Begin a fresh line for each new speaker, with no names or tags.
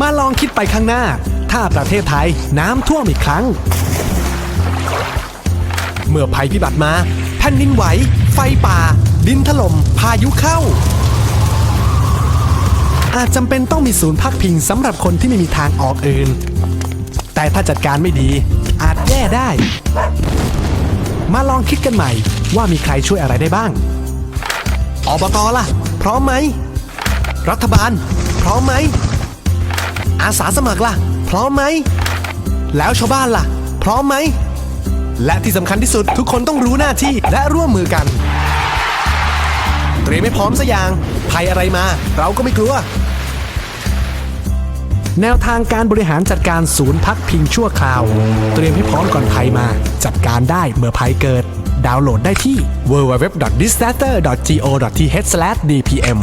มาลองคิดไปข้างหน้า ถ้าประเทศไทยน้ำท่วมอีกครั้ง เมื่อภัยพิบัติมา แผ่นดินไหว ไฟป่า ดินถล่ม พายุเข้า อาจจำเป็นต้องมีศูนย์พักพิงสำหรับคนที่ไม่มีทางออกอื่น แต่ถ้าจัดการไม่ดี อาจแย่ได้ มาลองคิดกันใหม่ว่ามีใครช่วยอะไรได้บ้าง อบตล่ะ พร้อมไหม รัฐบาล พร้อมไหม อาสาสมัครล่ะ พร้อมไหม แล้วชาวบ้านล่ะ พร้อมไหม และที่สำคัญที่สุดทุกคนต้องรู้หน้าที่และร่วมมือกัน เตรียมให้พร้อมสัอย่าง ภัยอะไรมา เราก็ไม่กลัว แนวทางการบริหารจัดการศูนย์พักพิงชั่วคราว เตรียมให้พร้อมก่อนภัยมา จัดการได้เมื่อภัยเกิด ดาวน์โหลดได้ที่ www.disaster.go.th/dpm